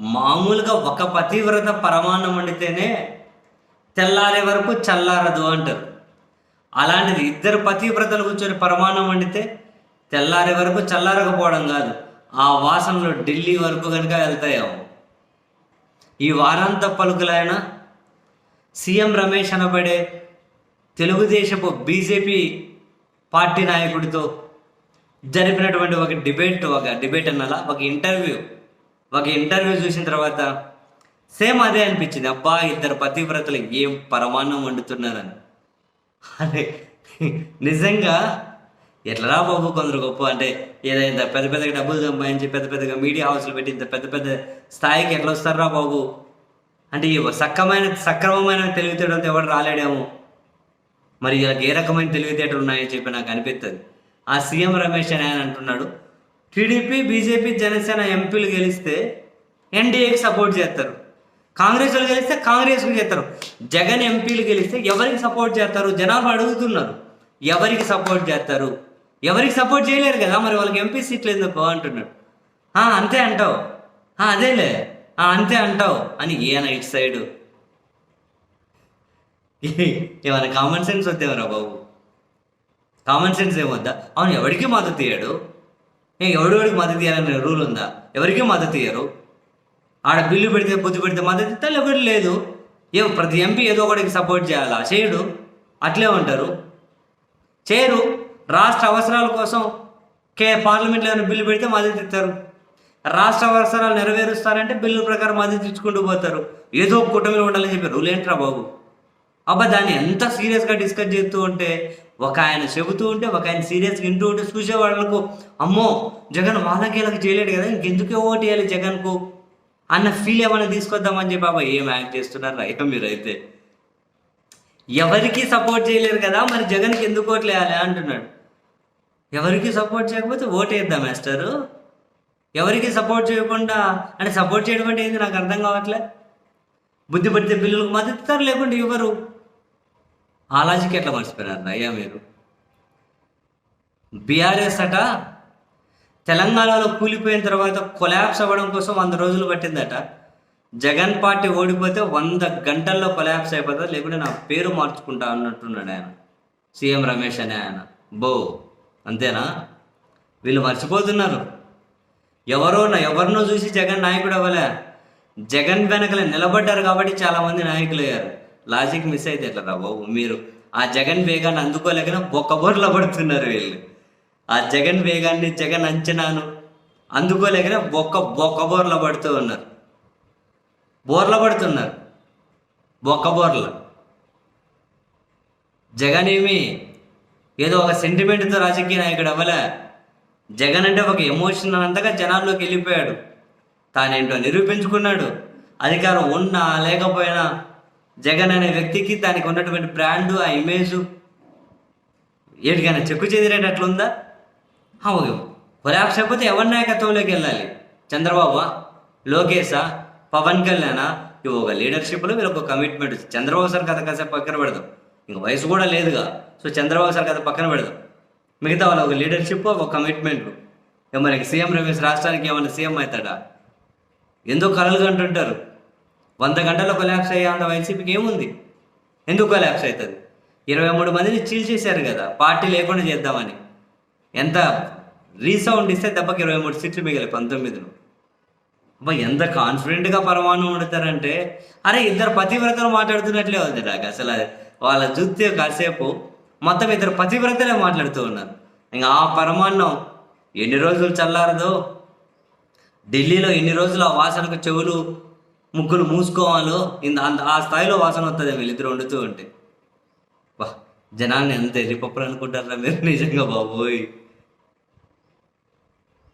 మామూలుగా ఒక పతివ్రత పరమాన్నం వండితేనే తెల్లారే వరకు చల్లారదు అంటారు. అలాంటిది ఇద్దరు పతివ్రతలు కూర్చొని పరమాన్నం వండితే తెల్లారే వరకు చల్లారకపోవడం కాదు ఆ వాసనలు ఢిల్లీ వరకు కనుక వెళ్తాయేమో. ఈ వారాంత పలుకులైన సీఎం రమేష్ అనబడే తెలుగుదేశపు బీజేపీ పార్టీ నాయకుడితో జరిపినటువంటి ఒక డిబేట్ ఒక డిబేట్ అన్నలా ఒక ఇంటర్వ్యూ ఒక ఇంటర్వ్యూ చూసిన తర్వాత సేమ్ అదే అనిపించింది. అబ్బా ఇద్దరు పతివ్రతలు ఏం పరమాన్నం వండుతున్నారని. అదే నిజంగా? ఎట్లరా బాబు కొందరు గొప్ప? అంటే ఏదైనా పెద్ద పెద్దగా డబ్బులు సంపాదించి పెద్ద పెద్దగా మీడియా హౌస్లు పెట్టి ఇంత పెద్ద పెద్ద స్థాయికి ఎట్లా వస్తారా బాబు? అంటే ఈ సక్రమమైన తెలివితేటలతో ఎవరు రాలేడేమో. మరి ఇలా ఏ రకమైన తెలివితేటలు ఉన్నాయని చెప్పి నాకు అనిపిస్తుంది ఆ సీఎం రమేష్ అని ఆయన అంటున్నాడు. టీడీపీ బీజేపీ జనసేన ఎంపీలు గెలిస్తే ఎన్డీఏకి సపోర్ట్ చేస్తారు. కాంగ్రెస్ వాళ్ళు గెలిస్తే కాంగ్రెస్కి చేస్తారు. జగన్ ఎంపీలు గెలిస్తే ఎవరికి సపోర్ట్ చేస్తారు? జనాభా అడుగుతున్నారు. ఎవరికి సపోర్ట్ చేస్తారు? ఎవరికి సపోర్ట్ చేయలేరు కదా మరి వాళ్ళకి ఎంపీ సీట్లు ఎందుకు అంటున్నాడు. అంతే అంటావు. అదేలే. అంతే అంటావు. అని ఈయన ఇటు సైడు. ఏమైనా కామన్ సెన్స్ వద్దేమరా బాబు? కామన్ సెన్స్ ఏమొద్దా? అవును ఎవరికి మద్దతు ఇయ్యాడు? ఏ ఎవడెవడికి మద్దతు ఇవ్వాలనే రూల్ ఉందా? ఎవరికి మద్దతు ఇయ్యరు. ఆడ బిల్లు పెడితే బుద్ధి పెడితే మద్దతు ఇస్తే ఎవరు లేదు. ఏ ప్రతి ఎంపీ ఏదో ఒకటికి సపోర్ట్ చేయాలా? చేయడు. అట్లే ఉంటారు. చేయరు. రాష్ట్ర అవసరాల కోసం కే పార్లమెంట్లో ఏమైనా బిల్లు పెడితే మద్దతు ఇస్తారు రాష్ట్ర అవసరాలు నెరవేరుస్తారంటే బిల్లు ప్రకారం మద్దతు ఇచ్చుకుంటూ పోతారు. ఏదో ఒక కూటమిలో ఉండాలని చెప్పి రూల్ ఏంట్రా బాబు? అబ్బా దాన్ని ఎంత సీరియస్గా డిస్కస్ చేస్తూ ఉంటే ఒక ఆయన చెబుతూ ఉంటే ఒక ఆయన సీరియస్గా వింటూ ఉంటే చూసేవాళ్ళకు అమ్మో జగన్ వాళ్ళకి వీళ్ళకి చేయలేడు కదా ఇంకెందుకు ఓటు వేయాలి జగన్కు? అన్న ఫీల్ ఏమైనా తీసుకొద్దామని చెప్పి బాబా ఏం యాక్ట్ చేస్తున్నారు అయ్యా మీరైతే. ఎవరికి సపోర్ట్ చేయలేరు కదా మరి జగన్కి ఎందుకు ఓట్లు వేయాలి అంటున్నాడు. ఎవరికి సపోర్ట్ చేయకపోతే ఓటు వేద్దాం మాస్టరు ఎవరికి సపోర్ట్ చేయకుండా అంటే సపోర్ట్ చేయడం అంటే ఏంది? నాకు అర్థం కావట్లే. బుద్ధి పడితే బిల్లులకు మద్దతు ఇస్తారు లేకుంటే ఇవ్వరు. ఆ లాజిక్ ఎట్లా మర్చిపోయినారు అయ్యా మీరు. బీఆర్ఎస్ అట తెలంగాణలో కూలిపోయిన తర్వాత కొలాప్స్ అవ్వడం కోసం వంద రోజులు పట్టిందట. జగన్ పార్టీ ఓడిపోతే వంద గంటల్లో కొలాప్స్ అయిపోతుంది లేకుంటే నా పేరు మార్చుకుంటా అన్నట్టున్నాడు ఆయన. సీఎం రమేష్ అనే ఆయన. బో అంతేనా? వీళ్ళు మర్చిపోతున్నారు. ఎవరో నా- ఎవరినో చూసి జగన్ నాయకుడు అవ్వలే. జగన్ వెనకలే నిలబడ్డారు కాబట్టి చాలా మంది నాయకులు అయ్యారు లాజిక్ మిస్ అయితే ఎట్లా రా బాబు? మీరు ఆ జగన్ వేగాన్ని అందుకోలేకన బొక్కబోర్ల పడుతున్నారు వీళ్ళు. ఆ జగన్ వేగాన్ని జగన్ అంచనాను అందుకోలేకనే బొక్క బొక్కబోర్ల పడుతూ ఉన్నారు. బోర్ల పడుతున్నారు. బొక్క బోర్ల జగన్ ఏమి ఏదో ఒక సెంటిమెంట్తో రాజకీయ నాయకుడు అవ్వలే. జగన్ అంటే ఒక ఎమోషన్ అంతగా జనాల్లోకి వెళ్ళిపోయాడు. తానేంటో నిరూపించుకున్నాడు. అధికారం ఉన్నా లేకపోయినా జగన్ అనే వ్యక్తికి దానికి ఉన్నటువంటి బ్రాండు ఆ ఇమేజు ఏటికైనా చెక్కు చెదిరేటట్లుందా? కొలాప్స్ అయిపోతే ఎవరి నాయకత్వంలోకి వెళ్ళాలి? చంద్రబాబు లోకేశా? పవన్ కళ్యాణా? ఇవి ఒక లీడర్షిప్లో మీరు ఒక కమిట్మెంట్ చంద్రబాబు సార్ కథ కాసేపు పక్కన పెడదాం. ఇంకా వయసు కూడా లేదుగా. సో చంద్రబాబు సార్ కథ పక్కన పెడదాం. మిగతా వాళ్ళ ఒక లీడర్షిప్ ఒక కమిట్మెంట్ మనకి సీఎం రమేష్ రాష్ట్రానికి ఏమైనా సీఎం అవుతాడా? ఎందుకు కలలు అంటుంటారు? వంద గంటల్లో కొలాప్స్ అయ్యే అంత వైసీపీకి ఏముంది? ఎందుకు కొలాప్స్ అవుతుంది? ఇరవై మూడు మందిని చీల్చేశారు కదా పార్టీ లేకుండా చేద్దామని. ఎంత రీసౌండ్ ఇస్తే దెబ్బకి ఇరవై మూడు సీట్లు మిగిలి పంతొమ్మిదిలో. అబ్బా ఎంత కాన్ఫిడెంట్గా పరమాణం వండుతారంటే అరే ఇద్దరు పతివ్రతలు మాట్లాడుతున్నట్లే ఉంది నాకు అసలు వాళ్ళ చూస్తే కాసేపు మొత్తం ఇద్దరు పతివ్రతలే మాట్లాడుతూ ఉన్నారు. ఇంకా ఆ పరమాన్నం ఎన్ని రోజులు చల్లారదో? ఢిల్లీలో ఎన్ని రోజులు ఆ వాసనకు చెవులు ముగ్గురు మూసుకోవాలో ఇంత అంత ఆ స్థాయిలో వాసన వస్తుంది వీళ్ళిద్దరు వండుతూ ఉంటే. వా జనాన్ని ఎంత ఎర్రిపప్పులు అనుకుంటారా మీరు? నిజంగా బాబోయ్.